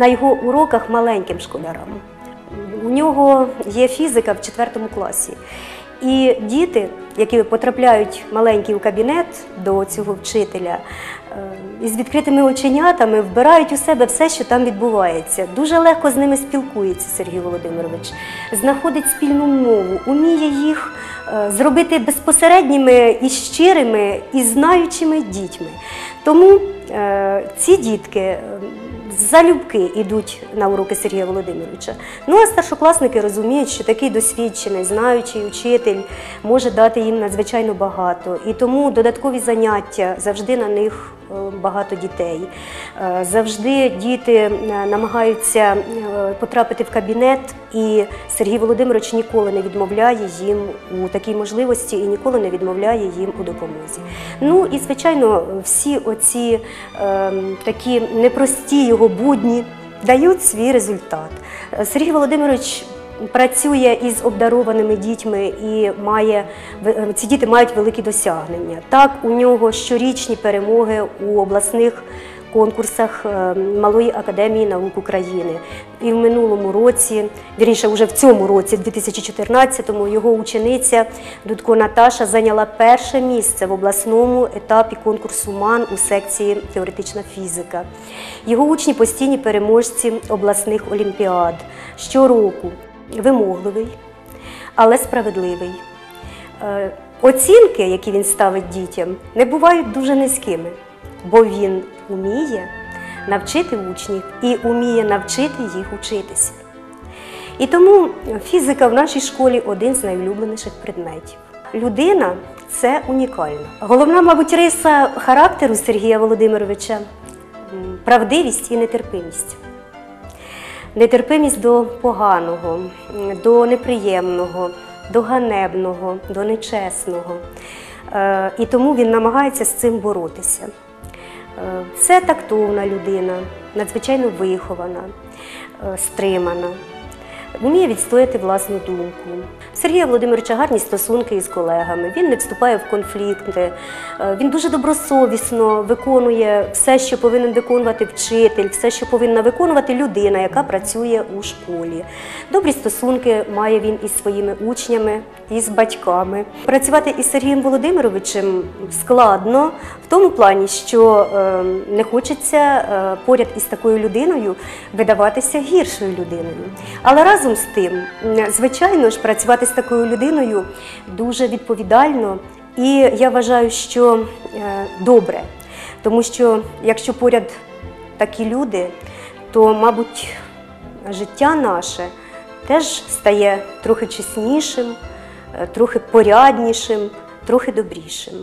На його уроках маленьким школярам. У нього є фізика в четвертому класі. І діти, які потрапляють маленькі в кабінет до цього вчителя, е, із відкритими оченятами вбирають у себе все, що там відбувається. Дуже легко з ними спілкується Сергій Володимирович, знаходить спільну мову, уміє їх е, зробити безпосередніми і щирими, і знаючими дітьми. Тому е, ці дітки. Залюбки йдуть на уроки Сергія Володимировича. Ну а старшокласники розуміють, що такий досвідчений, знаючий учитель може дати їм надзвичайно багато. І тому додаткові заняття завжди на них багато дітей. Е, Завжди діти е, намагаються е, потрапити в кабінет, і Сергій Володимирович ніколи не відмовляє їм у такій можливості і ніколи не відмовляє їм у допомозі. Ну і звичайно, всі оці такі непрості його будні дають свій результат. Сергій Володимирович працює із обдарованими дітьми і має е, ці діти мають великі досягнення. Так, у нього щорічні перемоги у обласних конкурсах е, Малої академії наук України. І в минулому році, вірніше, вже в цьому році, 2014-му, його учениця Дудко Наташа зайняла перше місце в обласному етапі конкурсу МАН у секції теоретична фізика. Його учні постійні переможці обласних олімпіад. Щороку вимогливий, але справедливий. Е, Оцінки, які він ставить дітям, не бувають дуже низькими, бо він уміє навчити учнів і уміє навчити їх учитися. І тому фізика в нашій школі один з найулюбленіших предметів. Людина це унікальна. Головна, мабуть, риса характеру Сергія Володимировича правдивість і нетерпимість. Нетерпимість до поганого, до неприємного, до ганебного, до нечесного. Е, І тому він намагається з цим боротися. Е, Це тактовна людина, надзвичайно вихована, е, стримана, вміє відстояти власну думку. Сергія Володимировича гарні стосунки із колегами. Він не вступає в конфлікти. Е, Він дуже добросовісно виконує все, що повинен виконувати вчитель, все, що повинна виконувати людина, яка працює у школі. Добрі стосунки має він із своїми учнями, і з батьками. Працювати із Сергієм Володимировичем складно в тому плані, що е, не хочеться е, поряд із такою людиною видаватися гіршою людиною. Але разом з тим, звичайно ж, працювати з такою людиною дуже відповідально і я вважаю, що е, добре. Тому що якщо поряд такі люди, то, мабуть, життя наше теж стає трохи чеснішим, е, трохи поряднішим, трохи добрішим.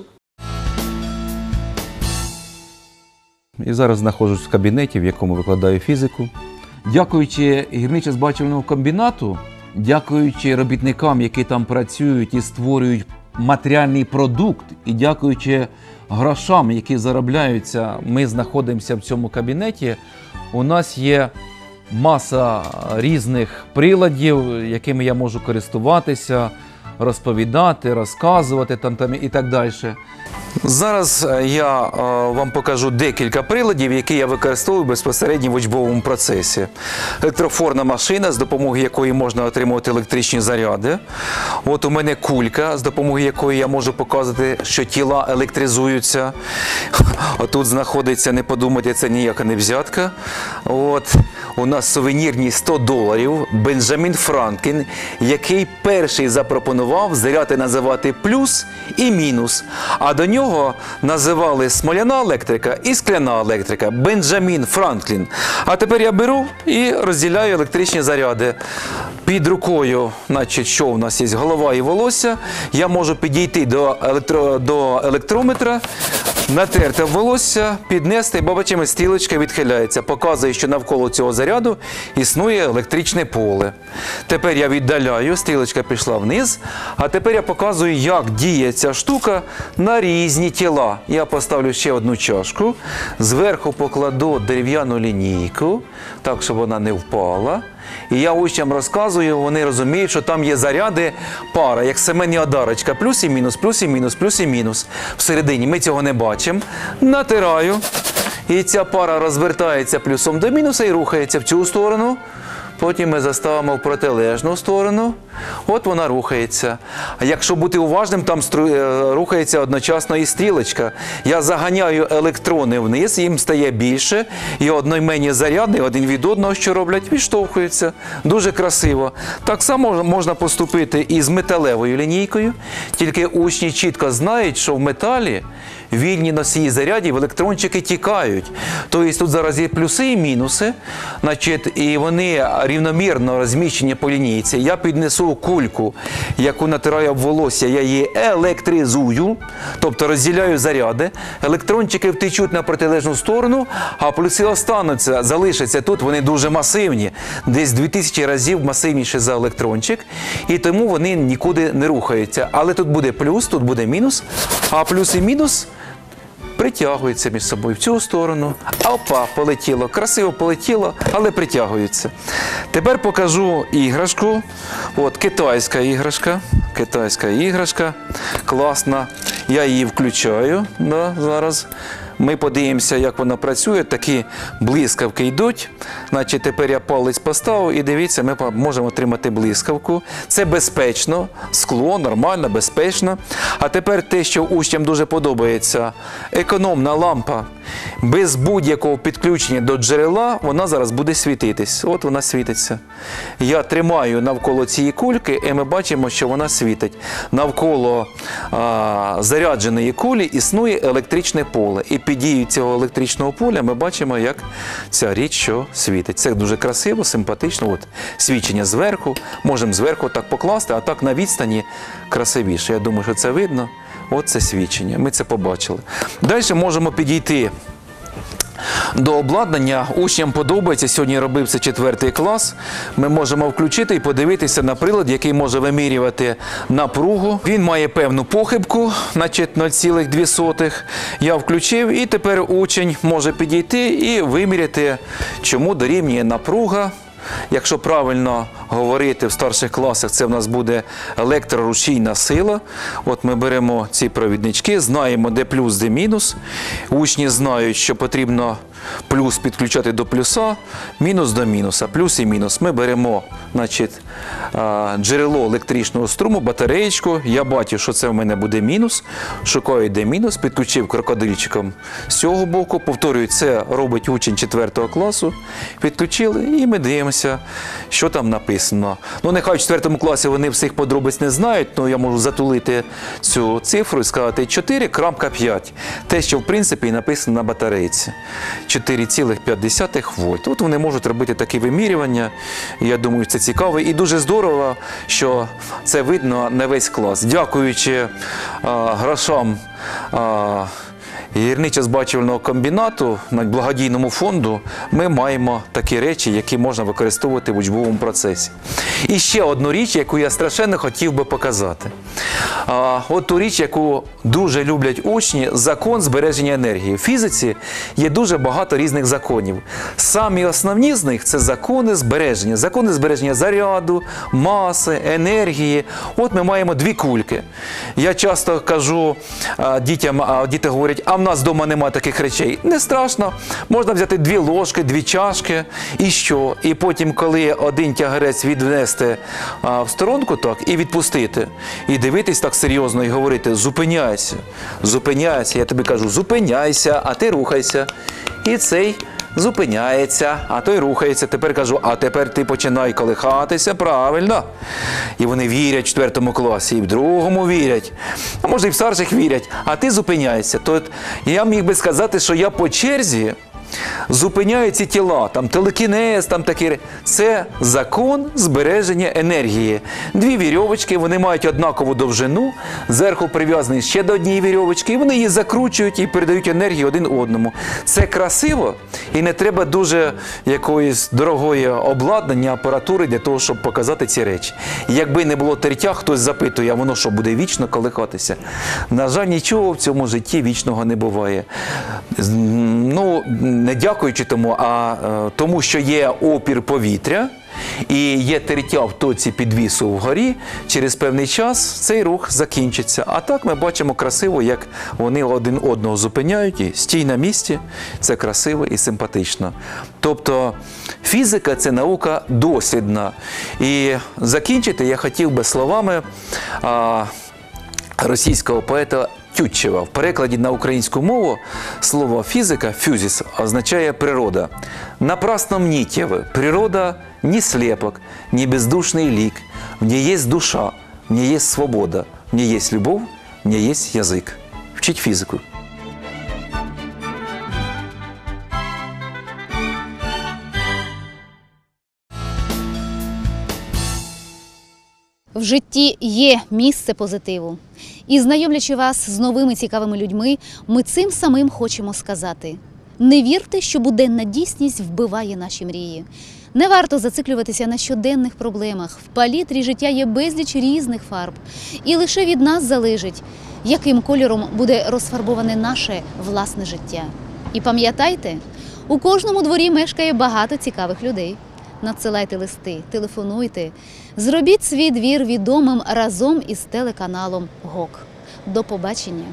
І зараз знаходжусь в кабінеті, в якому викладаю фізику. Дякуючи гірничо-збагачувальному комбінату, дякуючи робітникам, які там працюють і створюють матеріальний продукт, і дякуючи грошам, які заробляються, ми знаходимося в цьому кабінеті. У нас є маса різних приладів, якими я можу користуватися, розповідати, розказувати там, там і так далі. Зараз е, я е, вам покажу декілька приладів, які я використовую безпосередньо в учбовому процесі. Електрофорна машина, з допомогою якої можна отримувати електричні заряди. От у мене кулька, з допомогою якої я можу показувати, що тіла електризуються. Отут знаходиться, не подумайте, це ніяка не взятка. От у нас сувенірні 100 доларів. Бенджамін Франклін, який перший запропонував заряди називати плюс і мінус. А до нього називали смоляна електрика і скляна електрика. Бенджамін Франклін. А тепер я беру і розділяю електричні заряди. Під рукою, значить, що у нас є голова і волосся. Я можу підійти до, електро, до електрометра, натерти волосся, піднести, бачимо, стрілочка відхиляється. Показує, що навколо цього заряду існує електричне поле. Тепер я віддаляю, стрілочка пішла вниз. А тепер я показую, як діє ця штука на різні тіла. Я поставлю ще одну чашку, зверху покладу дерев'яну лінійку, так, щоб вона не впала. І я учням розказую, вони розуміють, що там є заряди пара, як семенні одарочка, плюс і мінус, плюс і мінус, плюс і мінус. Всередині ми цього не бачимо. Натираю. І ця пара розвертається плюсом до мінуса і рухається в цю сторону. Потім ми заставимо в протилежну сторону. От вона рухається. А якщо бути уважним, там е, рухається одночасно і стрілочка. Я заганяю електрони вниз, їм стає більше, і одноіменні заряди один від одного, що роблять, відштовхуються. Дуже красиво. Так само можна поступити і з металевою лінійкою, тільки учні чітко знають, що в металі вільні носії зарядів, електрончики тікають. Тобто тут зараз є плюси і мінуси, значить, і вони рівномірно розміщені по лінійці. Я піднесу кульку, яку натираю об волосся, я її електризую, тобто розділяю заряди. Електрончики втечуть на протилежну сторону, а плюси остануться, залишаться тут. Вони дуже масивні, десь 2000 разів масивніші за електрончик, і тому вони нікуди не рухаються. Але тут буде плюс, тут буде мінус, а плюс і мінус притягуються між собою в цю сторону. Опа, полетіло. Красиво полетіло, але притягуються. Тепер покажу іграшку. От китайська іграшка. Китайська іграшка. Класна. Я її включаю да, зараз. Ми подивимося, як вона працює. Такі блискавки йдуть. Значить, тепер я палець поставив і дивіться, ми можемо отримати блискавку. Це безпечно, скло, нормально, безпечно. А тепер те, що учням дуже подобається, економна лампа. Без будь-якого підключення до джерела вона зараз буде світитись. От вона світиться. Я тримаю навколо цієї кульки, і ми бачимо, що вона світить. Навколо а, зарядженої кулі існує електричне поле. І під дією цього електричного поля ми бачимо, як ця річ що світить. Це дуже красиво, симпатично. От свідчення зверху. Можемо зверху так покласти, а так на відстані красивіше. Я думаю, що це видно. От це свідчення. Ми це побачили. Далі можемо підійти до обладнання. Учням подобається. Сьогодні робив це четвертий клас. Ми можемо включити і подивитися на прилад, який може вимірювати напругу. Він має певну похибку, значить 0,2. Я включив, і тепер учень може підійти і виміряти, чому дорівнює напруга. Якщо правильно говорити в старших класах, це в нас буде електрорушійна сила. От ми беремо ці провіднички, знаємо, де плюс, де мінус. Учні знають, що потрібно плюс підключати до плюса, мінус до мінуса, плюс і мінус. Ми беремо значить, джерело електричного струму, батареєчку. Я бачу, що це в мене буде мінус. Шукаю, де мінус, підключив крокодильчиком з цього боку. Повторюю, це робить учень 4 класу. Підключили і ми дивимося, що там написано. Ну, нехай в 4 класі вони всіх подробиць не знають, але я можу затулити цю цифру і сказати 4,5. Те, що в принципі написано на батарейці. 4,5 вольт. От вони можуть робити такі вимірювання. Я думаю, це цікаво. І дуже здорово, що це видно на весь клас. Дякуючи а, грошам. А, Гірничо-збачувального комбінату на благодійному фонду ми маємо такі речі, які можна використовувати в учбовому процесі. І ще одну річ, яку я страшенно хотів би показати. От ту річ, яку дуже люблять учні, закон збереження енергії. В фізиці є дуже багато різних законів. Самі основні з них це закони збереження. Закони збереження заряду, маси, енергії. От ми маємо дві кульки. Я часто кажу дітям, діти говорять, а нас вдома немає таких речей. Не страшно. Можна взяти дві ложки, дві чашки і що? І потім, коли один тягарець віднести а, в сторонку, так, і відпустити, і дивитись так серйозно і говорити: зупиняйся, зупиняйся. Я тобі кажу, зупиняйся, а ти рухайся. І цей. Зупиняється, а той рухається. Тепер кажу, а тепер ти починай колихатися правильно. І вони вірять в четвертому класі, і в другому вірять, а може і в старших вірять, а ти зупиняєшся. То я міг би сказати, що я по черзі зупиняю ці тіла, там телекінез, там такі. Це закон збереження енергії. Дві вірьовочки, вони мають однакову довжину, зверху прив'язані ще до однієї вірьовочки, і вони її закручують і передають енергію один одному. Це красиво і не треба дуже якоїсь дорогої обладнання, апаратури для того, щоб показати ці речі. Якби не було тертя, хтось запитує, а воно що буде вічно колихатися. На жаль, нічого в цьому житті вічного не буває. Ну, не дякуючи тому, а е, тому, що є опір повітря і є тертя в тоці підвісу вгорі, через певний час цей рух закінчиться. А так ми бачимо красиво, як вони один одного зупиняють і стій на місці. Це красиво і симпатично. Тобто фізика це наука дослідна. І закінчити я хотів би словами. Російського поета Тютчева. В перекладі на українську мову слово фізика фюзіс означає природа. Напрасно мните вы. Природа не слепок, не бездушный лик. В ней есть душа, в ней есть свобода, в ней есть любовь, в ней есть язык. Вчить фізику. В житті є місце позитиву. і знайомлячи вас з новими цікавими людьми, ми цим самим хочемо сказати: не вірте, що буденна дійсність вбиває наші мрії. Не варто зациклюватися на щоденних проблемах. В палітрі життя є безліч різних фарб, і лише від нас залежить, яким кольором буде розфарбоване наше власне життя. І пам'ятайте, у кожному дворі мешкає багато цікавих людей. Надсилайте листи, телефонуйте, зробіть свій двір відомим разом із телеканалом ГОК. До побачення!